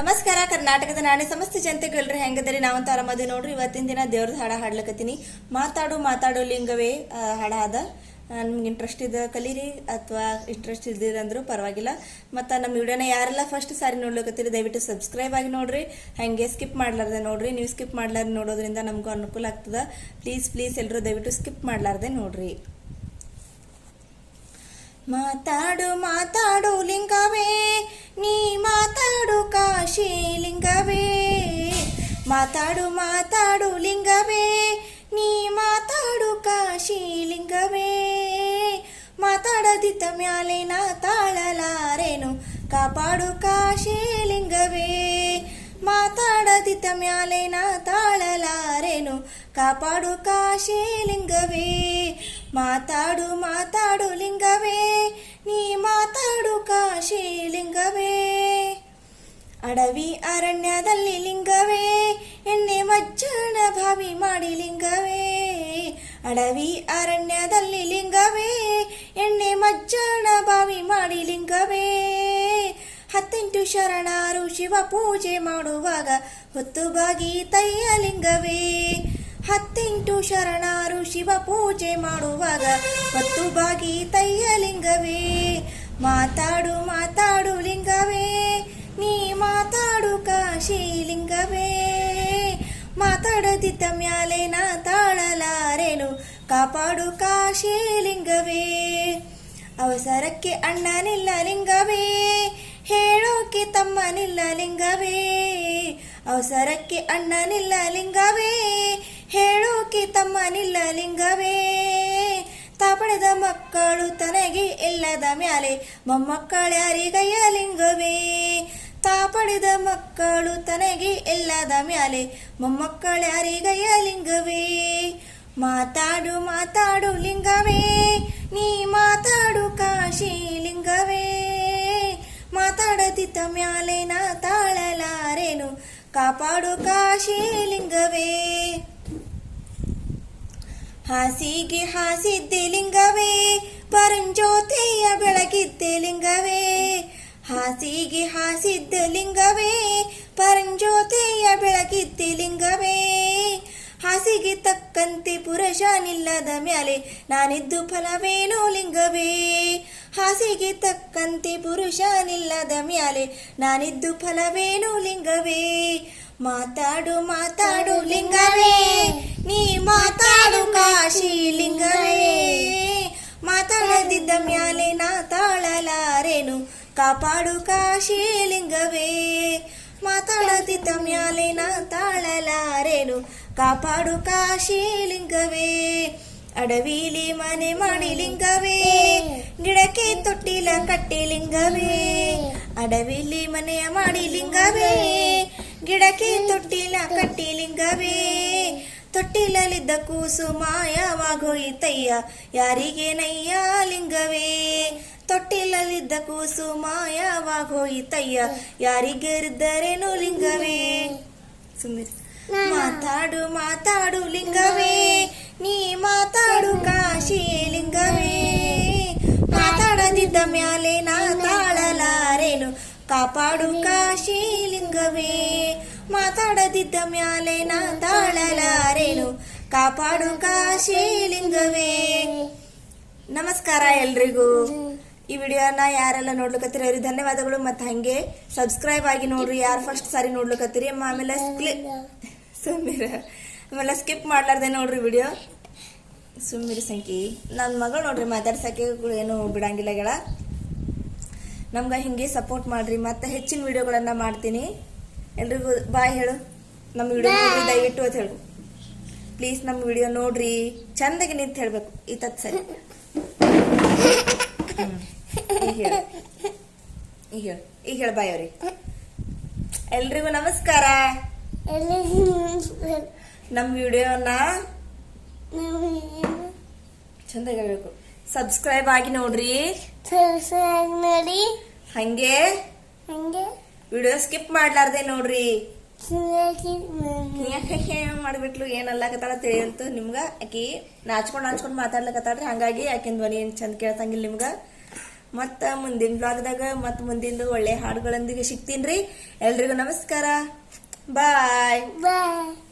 ನಮಸ್ಕಾರ, ಕರ್ನಾಟಕದ ನಾಡಿ ಸಮಸ್ತ ಜನತೆಗೆ ಎಲ್ರಿ ಹೆಂಗದ್ರಿ ನಾವಂತ ಆರಾಮದಿ ನೋಡ್ರಿ. ಇವತ್ತಿನ ದಿನ ದೇವ್ರದ್ದು ಹಾಡ ಹಾಡ್ಲಕತ್ತೀನಿ. ಮಾತಾಡು ಮಾತಾಡು ಲಿಂಗವೇ ಹಾಡ ಅದ. ನಿಮ್ಗೆ ಇಂಟ್ರೆಸ್ಟ್ ಇದೆ ಕಲೀರಿ, ಅಥವಾ ಇಂಟ್ರೆಸ್ಟ್ ಇದ್ದಿರ ಅಂದ್ರೂ ಪರವಾಗಿಲ್ಲ. ಮತ್ತು ನಮ್ಮ ವಿಡಿಯೋನ ಯಾರೆಲ್ಲ ಫಸ್ಟ್ ಸಾರಿ ನೋಡ್ಲಿಕ್ಕತ್ತೀರಿ ದಯವಿಟ್ಟು ಸಬ್ಸ್ಕ್ರೈಬ್ ಆಗಿ ನೋಡ್ರಿ. ಹಾಗೆ ಸ್ಕಿಪ್ ಮಾಡ್ಲಾರ್ದೆ ನೋಡ್ರಿ. ನೀವು ಸ್ಕಿಪ್ ಮಾಡ್ಲಾರ್ದೆ ನೋಡೋದ್ರಿಂದ ನಮಗೂ ಅನುಕೂಲ ಆಗ್ತದೆ. ಪ್ಲೀಸ್ ಪ್ಲೀಸ್ ಎಲ್ಲರೂ ದಯವಿಟ್ಟು ಸ್ಕಿಪ್ ಮಾಡಲಾರ್ದೆ ನೋಡ್ರಿ. ಮಾತಾಡು ಮಾತಾಡು ಲಿಂಗವೇ ಮಾತಾಡು ಮಾತಾಡು ಲಿಂಗವೇ ನೀ ಮಾತಾಡು ಕಾಶಿ ಲಿಂಗವೇ ಮಾತಾಡದಿದ್ದ ಮ್ಯಾಲೆ ನಾ ತಾಳಲಾರೇನು ಕಾಪಾಡು ಕಾಶಿ ಲಿಂಗವೇ ಮಾತಾಡದಿದ್ದ ಮ್ಯಾಲೆ ನಾ ತಾಳಲಾರೇನು ಕಾಪಾಡು ಕಾಶಿ ಲಿಂಗವೇ ಮಾತಾಡು ಮಾತಾಡು ಲಿಂಗವೇ ನೀ ಮಾತಾಡು ಕಾಶಿ ಲಿಂಗವೇ ಅಡವಿ ಅರಣ್ಯದಲ್ಲಿ ಲಿಂಗವೇ, ಎಣ್ಣೆ ಮಜ್ಜನ ಭಾವಿ ಮಾಡಿ ಲಿಂಗವೇ. ಅಡವಿ ಅರಣ್ಯದಲ್ಲಿ ಲಿಂಗವೇ, ಎಣ್ಣೆ ಮಜ್ಜನ ಭಾವಿ ಮಾಡಿ ಲಿಂಗವೇ. ಹತ್ತೆಂಟು ಶರಣಾರು ಶಿವ ಪೂಜೆ ಮಾಡುವಾಗ ಹೊತ್ತು ಬಾಗಿ ತಯ್ಯ ಲಿಂಗವೇ. ಹತ್ತೆಂಟು ಶರಣಾರು ಶಿವ ಪೂಜೆ ಮಾಡುವಾಗ ಹೊತ್ತು ಬಾಗಿ ತಯ್ಯ ಲಿಂಗವೇ. ಮಾತಾಡು ಮಾತಾಡು ಮಾತಾಡದಿದ್ದ ಮ್ಯಾಲೆ ನಾ ತಾಳಲಾರೇನು? ಕಾಪಾಡು ಕಾಶಿ ಲಿಂಗವೇ. ಅವಸರಕ್ಕೆ ಅಣ್ಣನಿಲ್ಲ ಲಿಂಗವೇ. ಹೇಳೋಕೆ ತಮ್ಮನಿಲ್ಲ ಲಿಂಗವೇ. ಅವಸರಕ್ಕೆ ಅಣ್ಣನಿಲ್ಲ ಲಿಂಗವೇ. ಹೇಳೋಕೆ ತಮ್ಮನಿಲ್ಲ ಲಿಂಗವೇ. ತಾಪಡೆದ ಮಕ್ಕಳು ತನಗೆ ಇಲ್ಲದ ಮ್ಯಾಲೆ ಮೊಮ್ಮಕ್ಕಳ್ಯಾರಿಗಯ್ಯ ಲಿಂಗವೇ. ತಾಪಡಿದ ಮಕ್ಕಳು ತನಗೆ ಎಲ್ಲದ ಮ್ಯಾಲೆ. ಮೊಮ್ಮಕ್ಕಳ್ಯಾರಿಗಯ್ಯ ಲಿಂಗವೇ. ಮಾತಾಡು ಮಾತಾಡು ಲಿಂಗವೇ. ನೀ ಮಾತಾಡು ಕಾಶಿ ಲಿಂಗವೇ. ಮಾತಾಡದಿದ್ದ ಮ್ಯಾಲೆ ನಾ ತಾಳಲಾರೇನು. ಕಾಪಾಡು ಕಾಶಿ ಲಿಂಗವೇ. ಹಾಸಿಗೆ ಹಾಸಿದ್ದೆ ಲಿಂಗವೇ. ಪರಂಜ್ಯೋತಿಯ ಬೆಳಗಿದ್ದೆ ಲಿಂಗವೇ. ಹಾಸಿಗೆ ಹಾಸಿದ್ದ ಲಿಂಗವೇ, ಪರಂಜ್ಯೋತಿಯ ಬೆಳಕಿದ್ದ ಲಿಂಗವೇ. ಹಾಸಿಗೆ ತಕ್ಕಂತೆ ಪುರುಷ ನಿಲ್ಲದ ಮ್ಯಾಲೆ ನಾನಿದ್ದು ಫಲವೇನು ಲಿಂಗವೇ. ಹಾಸಿಗೆ ತಕ್ಕಂತೆ ಪುರುಷ ನಿಲ್ಲದ ಮ್ಯಾಲೆ ನಾನಿದ್ದು ಫಲವೇನು ಲಿಂಗವೇ. ಮಾತಾಡು ಮಾತಾಡು ಲಿಂಗವೇ, ನೀ ಮಾತಾಡು ಕಾಶಿ ಲಿಂಗವೇ. ಮಾತಾಡದಿದ್ದ ಮ್ಯಾಲೆ ಕಾಪಾಡು ಕಾಶಿ ಲಿಂಗವೇ ಮಾತಾಡದಿದ್ದ ಮ್ಯಾಲೆ ನಾ ತಾಳಲಾರೇನು. ಕಾಪಾಡು ಕಾಶಿ ಲಿಂಗವೇ ಅಡವಿಲಿ ಮನೆ ಮಾಡಿ ಲಿಂಗವೇ ಗಿಡಕ್ಕೆ ತೊಟ್ಟಿಲ ಕಟ್ಟಿ ಲಿಂಗವೇ ಅಡವಿಲಿ ಮನೆಯ ಮಾಡಿ ಲಿಂಗವೇ ಗಿಡಕ್ಕೆ ತೊಟ್ಟಿಲ ಕಟ್ಟಿ ಲಿಂಗವೇ ತೊಟ್ಟಿಲಲ್ಲಿದ್ದ ಕೂಸು ಮಾಯವಾಗೋಯಿತಯ್ಯ ಯಾರಿಗೆ ನಯ್ಯ ಲಿಂಗವೇ? ತೊಟ್ಟಿಲಲ್ಲಿದ್ದ ಕೂಸು ಮಾಯವಾಗೋಯಿತಯ್ಯ ಯಾರಿಗರಿದ್ದರೇನು ಲಿಂಗವೇ? ಸುಮ್ಮನೆ ಮಾತಾಡು ಮಾತಾಡು ಲಿಂಗವೇ. ನೀ ಮಾತಾಡು ಕಾಶಿ ಲಿಂಗವೇ. ಮಾತಾಡದಿದ್ದ ಮ್ಯಾಲೆ ನಾ ತಾಳಲಾರೇನು? ಕಾಪಾಡು ಕಾಶಿ ಲಿಂಗವೇ. ಮಾತಾಡದಿದ್ದ ಮ್ಯಾಲೆ ನಾ ತಾಳಲಾರೇನು? ಕಾಪಾಡು ಕಾಶಿ ಲಿಂಗವೇ. ನಮಸ್ಕಾರ ಎಲ್ರಿಗೂ. ಈ ವಿಡಿಯೋನ ಯಾರೆಲ್ಲ ನೋಡ್ಲಿಕತ್ತೀರಿ ಅವ್ರಿಗೆ ಧನ್ಯವಾದಗಳು ಮತ್ತು ಹಂಗೆ ಸಬ್ಸ್ಕ್ರೈಬ್ ಆಗಿ ನೋಡ್ರಿ. ಯಾರು ಫಸ್ಟ್ ಸಾರಿ ನೋಡ್ಲಿಕತ್ತೀರಿ ಆಮೇಲೆ ಸುಮ್ಮೀರ ಆಮೇಲೆ ಸ್ಕಿಪ್ ಮಾಡ್ಲಾರ್ದೆ ನೋಡ್ರಿ ವಿಡಿಯೋ. ಸುಮ್ಮಿರಿ ಸಂಖ್ಯೆ ನನ್ನ ಮಗಳು ನೋಡ್ರಿ ಮಾತಾಡ್ಸಕ್ಕೆ ಏನು ಬಿಡಂಗಿಲ್ಲ ಗೆಳ ನಮ್ಗೆ ಹಿಂಗೆ ಸಪೋರ್ಟ್ ಮಾಡ್ರಿ. ಮತ್ತೆ ಹೆಚ್ಚಿನ ವಿಡಿಯೋಗಳನ್ನ ಮಾಡ್ತೀನಿ. ಎಲ್ರಿಗೂ ಬಾಯ್ ಹೇಳು. ನಮ್ಮ ವಿಡಿಯೋ ದಯವಿಟ್ಟು ಅಂತ ಹೇಳು ಪ್ಲೀಸ್ ನಮ್ಮ ವಿಡಿಯೋ ನೋಡ್ರಿ. ಚಂದಾಗಿ ನಿಂತು ಹೇಳ್ಬೇಕು. ಈ ತತ್ ಸರಿ. ಈಗ ಹೇಳು. ಈಗ ಹೇಳು. ಈಗ ಹೇಳ ಬಾಯ್ ಅವ್ರಿ ಎಲ್ರಿಗೂ ನಮಸ್ಕಾರ. ನಮ್ಮ ವಿಡಿಯೋನ ಚಂದಾಗಿ ಹೇಳ್ಬೇಕು. ಸಬ್ಸ್ಕ್ರೈಬ್ ಆಗಿ ನೋಡ್ರಿ. ನೋಡಿ ಹಂಗೆ. ಹಂಗೆ. ವಿಡಿಯೋ ಸ್ಕಿಪ್ ಮಾಡ್ಲಾರ್ದೆ ನೋಡ್ರಿ. ಮಾಡ್ಬಿಟ್ಲು ಏನಲ್ಲಕತ್ತಾಳ ತಿಳಿಯಂತು ನಿಮ್ಗ. ಆಕಿ ನಾಚ್ಕೊಂಡ್ ನಾಚ್ಕೊಂಡ್ ಮಾತಾಡ್ಲಕತ್ತಾಳ್ರಿ ಹಂಗಾಗಿ ಆಕಿನ ಧ್ವನಿ ಏನ್ ಚಂದ ಕೇಳ್ತಂಗಿಲ್ಲ ನಿಮ್ಗ. ಮತ್ತ ಮುಂದಿನ ಬ್ಲಾಗ್ದಾಗ ಮತ್ತ ಮುಂದಿನ ಒಳ್ಳೆ ಹಾಡುಗಳೊಂದಿಗೆ ಸಿಗ್ತೀನಿ ಎಲ್ರಿಗೂ ನಮಸ್ಕಾರ. ಬಾಯ್ ಬಾಯ್